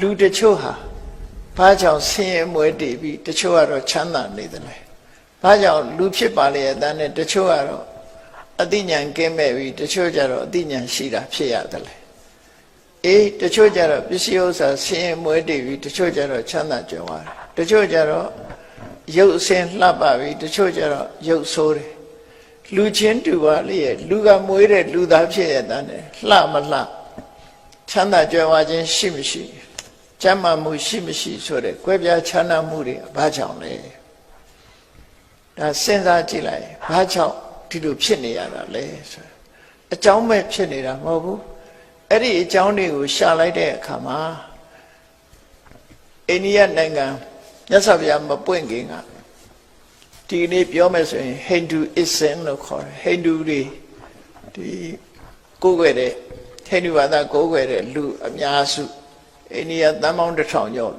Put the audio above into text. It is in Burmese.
လူတချို့ဟာဘာကြောင့်ဆင်းရဲမွဲတည်ပြီးတချို့ကတော့ချမ်းသာနေတယ်လေဘာကြောင့်လူဖြစ်ပါလေအတန်းနဲ့တချို့ကတော့အသိဉာဏ်ကင်းမဲ့ပြီးတချို့ကျတော့အသိဉာဏ်ရှိတာဖြစ်ရတယ်လေအေးတချို့ကျတော့ပစ္စည်းဥစ္စာဆင်းရဲမွဲတည်ပြီးတချို့ကျတော့ချမ်းသာကြွယ်ဝတယ်တချို့ကျတော့ရုပ်အစင်းလှပပြီးတချို့ကျတော့ရုပ်ဆိုးတယ်လူချင်းတူပါလေရဲ့လူကမွေးတဲ့လူသားဖြစ်ရတဲ့နဲ့လှမလှချမ်းသာကြွယ်ဝခြင်းရှိမရှိ ကျမ်းမာမှုရှိမရှိဆိုတဲ့ကွဲပြားခြားနားမှုတွေဘာကြောင့်လဲဒါစဉ်းစားကြည့်လိုက်ဘာကြောင့်ဒီလိုဖြစ်နေရတာလဲဆိုအကြောင်းမဲ့ဖြစ်နေတာမဟုတ်ဘူးအဲ့ဒီအကြောင်းတွေကိုရှာလိုက်တဲ့အခါမှာအိန္ဒိယနိုင်ငံမြတ်စွာဘုရားမပွင့်ခင်ကဒီနေ့ပြောမယ်ဆိုရင် Hinduism လို့ခေါ်တယ် Hindu တွေဒီကိုးကွယ်တဲ့ဟိန္ဒူဘာသာကိုးကွယ်တဲ့လူအများစု အိန္ဒိယသန်းပေါင်းတစ်ထောင်ကျော်